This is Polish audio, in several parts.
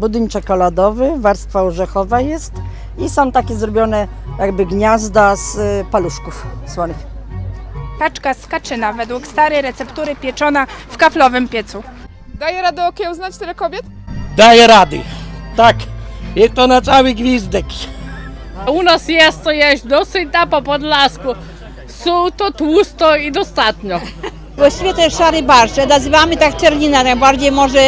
budyń czekoladowy, warstwa orzechowa jest i są takie zrobione jakby gniazda z y, paluszków słonych. Kaczka z kaczyna według starej receptury pieczona w kaflowym piecu. Daje radę okiełznać tyle kobiet? Daje rady. Tak. I to na cały gwizdek. U nas jest to jeść dosyć na po Podlasku. Suto, tłusto i dostatnio. Właściwie to jest szary barszcz, nazywamy tak czernina, najbardziej może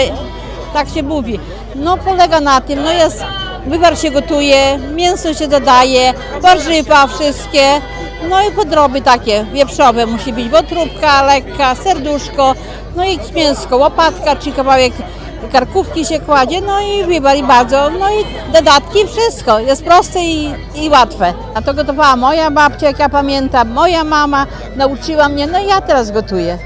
tak się mówi. No polega na tym, no jest, wywar się gotuje, mięso się dodaje, warzywa wszystkie, no i podroby takie wieprzowe musi być, wątróbka lekka, serduszko, no i mięsko, łopatka czy kawałek karkówki się kładzie, no i wywar i bardzo, no i dodatki, wszystko, jest proste i, i łatwe. A to gotowała moja babcia, jak ja pamiętam, moja mama nauczyła mnie, no i ja teraz gotuję.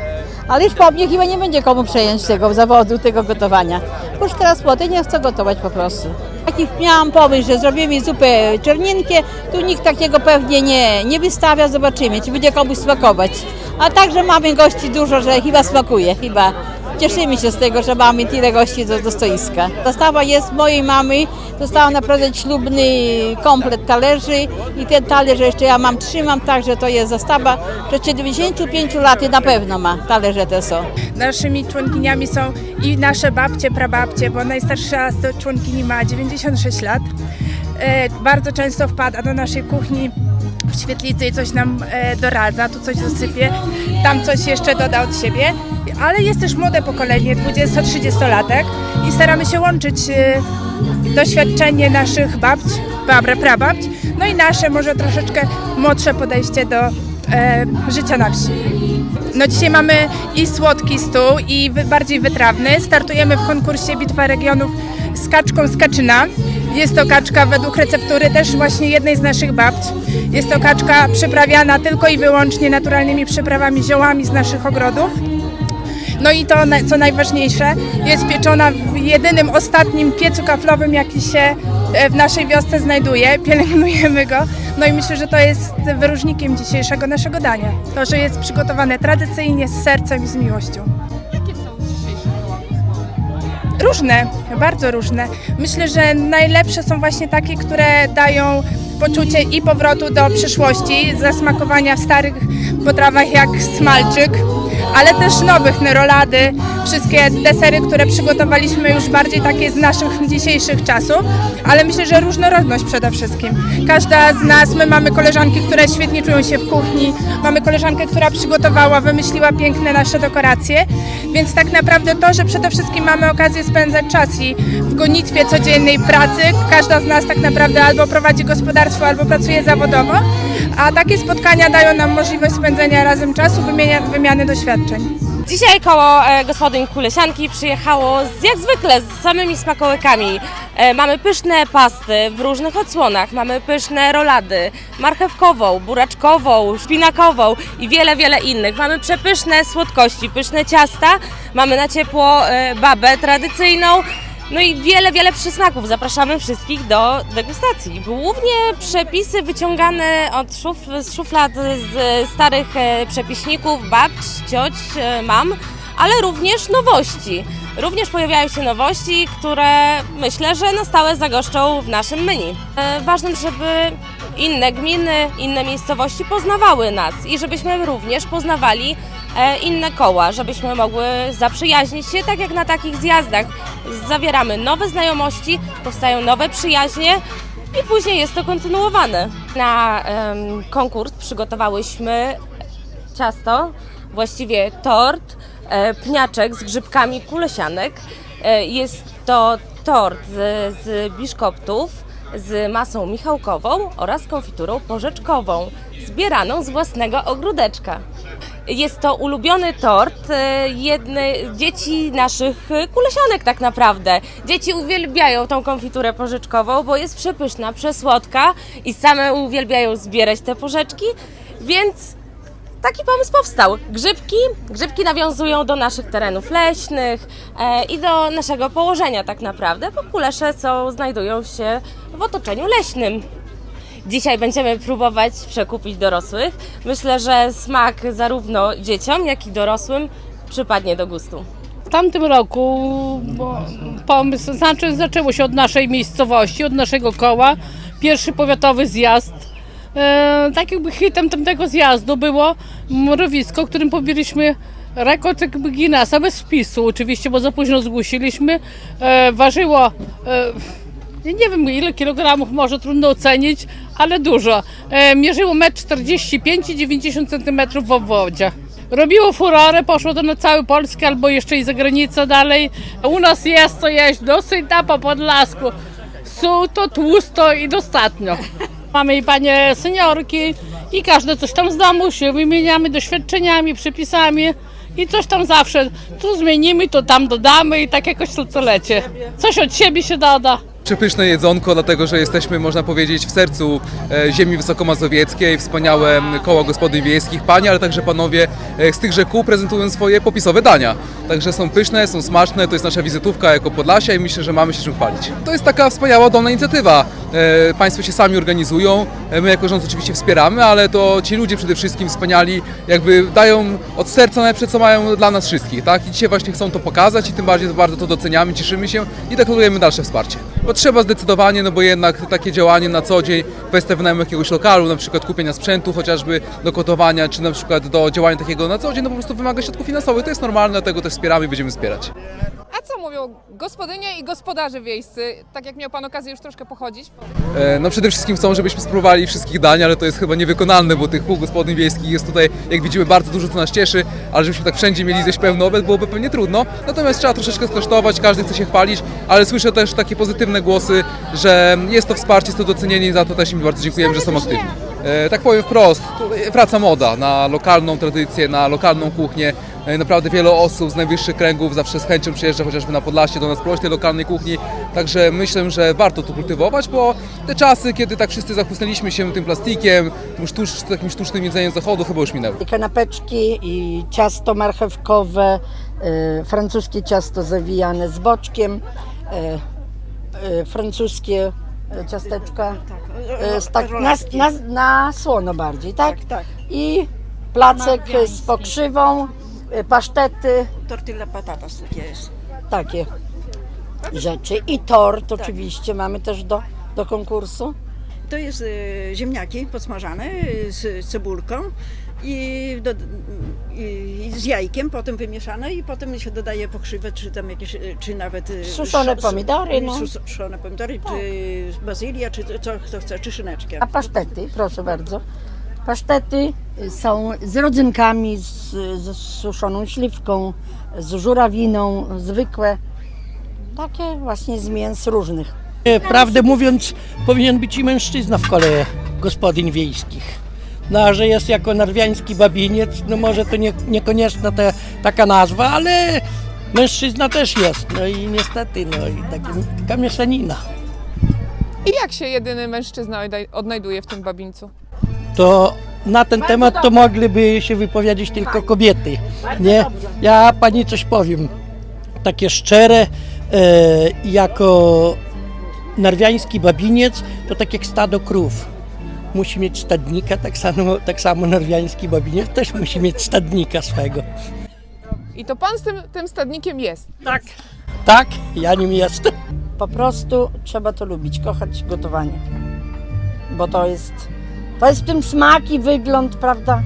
Ale już po mnie chyba nie będzie komu przejąć tego zawodu, tego gotowania. Już teraz młody nie chcę gotować po prostu. Taki miałam pomysł, że zrobimy zupę czerninkę, tu nikt takiego pewnie nie, nie wystawia, zobaczymy, czy będzie komuś smakować. A także mamy gości dużo, że chyba smakuje, chyba. Cieszymy się z tego, że mamy tyle gości do, do stoiska. Dostawa jest mojej mamy, dostałam naprawdę ślubny komplet talerzy i ten talerz jeszcze ja mam, trzymam, także to jest zastawa. Przed 95 lat na pewno ma, talerze te są. Naszymi członkiniami są i nasze babcie, prababcie, bo najstarsza z członkini ma 96 lat. E, bardzo często wpada do naszej kuchni w świetlicy i coś nam e, doradza, tu coś dosypie, tam coś jeszcze doda od siebie. Ale jest też młode pokolenie, 20-30-latek i staramy się łączyć e, doświadczenie naszych babć, babra, prababć, no i nasze może troszeczkę młodsze podejście do e, życia na wsi. No dzisiaj mamy i słodki stół, i bardziej wytrawny. Startujemy w konkursie Bitwa Regionów z kaczką z Kaczyna. Jest to kaczka według receptury też właśnie jednej z naszych babci. Jest to kaczka przyprawiana tylko i wyłącznie naturalnymi przyprawami, ziołami z naszych ogrodów. No i to, co najważniejsze, jest pieczona w jedynym ostatnim piecu kaflowym, jaki się e, w naszej wiosce znajduje. Pielęgnujemy go. No i myślę, że to jest wyróżnikiem dzisiejszego naszego dania. To, że jest przygotowane tradycyjnie, z sercem i z miłością. Różne, bardzo różne. Myślę, że najlepsze są właśnie takie, które dają poczucie i powrotu do przyszłości, zasmakowania w starych potrawach jak smalczyk, ale też nowych, nerolady, wszystkie desery, które przygotowaliśmy już bardziej takie z naszych dzisiejszych czasów, ale myślę, że różnorodność przede wszystkim. Każda z nas, my mamy koleżanki, które świetnie czują się w kuchni, mamy koleżankę, która przygotowała, wymyśliła piękne nasze dekoracje, więc tak naprawdę to, że przede wszystkim mamy okazję spędzać czas i w gonitwie codziennej pracy, każda z nas tak naprawdę albo prowadzi gospodarstwo, albo pracuje zawodowo, a takie spotkania dają nam możliwość spędzenia razem czasu, wymienia, wymiany doświadczeń. Dzisiaj koło e, gospodyń Kulesianki przyjechało z, jak zwykle z samymi smakołykami. E, mamy pyszne pasty w różnych odsłonach, mamy pyszne rolady, marchewkową, buraczkową, szpinakową i wiele, wiele innych. Mamy przepyszne słodkości, pyszne ciasta, mamy na ciepło e, babę tradycyjną. No i wiele, wiele przysmaków. Zapraszamy wszystkich do degustacji. Głównie przepisy wyciągane od szuf, z szuflad z starych e, przepiśników, babć, cioć, e, mam, ale również nowości. Również pojawiają się nowości, które myślę, że na stałe zagoszczą w naszym menu. E, Ważnym, żeby inne gminy, inne miejscowości poznawały nas i żebyśmy również poznawali inne koła, żebyśmy mogły zaprzyjaźnić się, tak jak na takich zjazdach. Zawieramy nowe znajomości, powstają nowe przyjaźnie i później jest to kontynuowane. Na em, konkurs przygotowałyśmy ciasto, właściwie tort, e, pniaczek z grzybkami kulesianek. E, jest to tort z, z biszkoptów z masą michałkową oraz konfiturą porzeczkową, zbieraną z własnego ogródeczka. Jest to ulubiony tort e, jednej dzieci naszych e, kulesianek tak naprawdę. Dzieci uwielbiają tą konfiturę porzeczkową, bo jest przepyszna, przesłodka i same uwielbiają zbierać te porzeczki, więc taki pomysł powstał. Grzybki, grzybki nawiązują do naszych terenów leśnych e, i do naszego położenia tak naprawdę, bo kulesze są, znajdują się w otoczeniu leśnym. Dzisiaj będziemy próbować przekupić dorosłych. Myślę, że smak zarówno dzieciom, jak i dorosłym przypadnie do gustu. W tamtym roku bo, pomysł, znaczy zaczęło się od naszej miejscowości, od naszego koła. Pierwszy powiatowy zjazd. E, tak jakby hitem tamtego zjazdu było mrowisko, którym pobiliśmy rekord jakby Guinnessa bez wpisu oczywiście, bo za późno zgłosiliśmy. E, ważyło e, nie- wiem ile kilogramów, może trudno ocenić, ale dużo. E, mierzyło 1,45 m i 90 cm w obwodzie. Robiło furorę, poszło to na całą Polskę albo jeszcze i za granicę dalej. U nas jest to jeść dosyć na po Podlasku. Suto, tłusto i dostatnio. Mamy i panie seniorki i każde coś tam z domu się wymieniamy doświadczeniami, przepisami i coś tam zawsze tu zmienimy, to tam dodamy i tak jakoś to, to lecie. Coś od siebie się doda. Przepyszne jedzonko, dlatego że jesteśmy, można powiedzieć, w sercu e, ziemi wysokomazowieckiej, wspaniałe koła gospodyń wiejskich, panie, ale także panowie e, z tychże kół prezentują swoje popisowe dania. Także są pyszne, są smaczne, to jest nasza wizytówka jako Podlasia i myślę, że mamy się czym chwalić. To jest taka wspaniała, dolna inicjatywa. E, Państwo się sami organizują, my jako rząd oczywiście wspieramy, ale to ci ludzie przede wszystkim wspaniali, jakby dają od serca najlepsze, co mają dla nas wszystkich, tak? I dzisiaj właśnie chcą to pokazać i tym bardziej bardzo to doceniamy, cieszymy się i deklarujemy dalsze wsparcie. Bo trzeba zdecydowanie, no bo jednak takie działanie na co dzień, kwestia wynajmu jakiegoś lokalu, na przykład kupienia sprzętu chociażby do gotowania, czy na przykład do działania takiego na co dzień, no po prostu wymaga środków finansowych, to jest normalne, dlatego też wspieramy i będziemy wspierać. A co mówią gospodynie i gospodarze wiejscy? Tak jak miał Pan okazję już troszkę pochodzić. E, No przede wszystkim chcą, żebyśmy spróbowali wszystkich dań, ale to jest chyba niewykonalne, bo tych kół gospodyń wiejskich jest tutaj, jak widzimy, bardzo dużo, co nas cieszy, ale żebyśmy tak wszędzie mieli zjeść pełny obiad, byłoby pewnie trudno. Natomiast trzeba troszeczkę skosztować, każdy chce się chwalić, ale słyszę też takie pozytywne głosy, że jest to wsparcie, jest to docenienie i za to też im bardzo dziękujemy, że są aktywni. E, Tak powiem wprost, wraca moda na lokalną tradycję, na lokalną kuchnię. E, Naprawdę wiele osób z najwyższych kręgów zawsze z chęcią przyjeżdża chociażby na Podlasie do nas próbować tej lokalnej kuchni. Także myślę, że warto to kultywować, bo te czasy, kiedy tak wszyscy zachłysnęliśmy się tym plastikiem, tym sztucz, takim sztucznym jedzeniem zachodu, chyba już minęły. I kanapeczki, i ciasto marchewkowe, e, francuskie ciasto zawijane z boczkiem, e, francuskie ciasteczka e, z tak, na, na, na słono bardziej, tak? Tak, I placek z pokrzywą, pasztety, tortilla patatas takie jest. takie rzeczy. I tort oczywiście mamy też do, do konkursu. To jest e, ziemniaki podsmażane e, z cebulką i, do, i z jajkiem, potem wymieszane i potem się dodaje pokrzywę, czy tam jakieś, czy nawet... Suszone sz- pomidory, no. sus- Suszone pomidory, czy bazylia, czy co kto chce, czy szyneczkę. A pasztety, proszę bardzo. Pasztety są z rodzynkami, z, z suszoną śliwką, z żurawiną, zwykłe. Takie właśnie z mięs różnych. E, Prawdę mówiąc, powinien być i mężczyzna w kole gospodyń wiejskich. No, a że jest jako narwiański babiniec, no może to nie, niekoniecznie ta, taka nazwa, ale mężczyzna też jest. No i niestety, no i taki, taka mieszanina. I jak się jedyny mężczyzna odnaj- odnajduje w tym babińcu? To na ten temat to mogliby się wypowiedzieć tylko kobiety. Nie? Ja pani coś powiem. Takie szczere, e, jako narwiański babiniec, to tak jak stado krów. Musi mieć stadnika, tak samo, tak samo narwiański babiniec też musi mieć stadnika swego. I to Pan z tym, tym stadnikiem jest. Tak. Tak, ja nim jestem. Po prostu trzeba to lubić, kochać gotowanie. Bo to jest, to jest w tym smak i wygląd, prawda?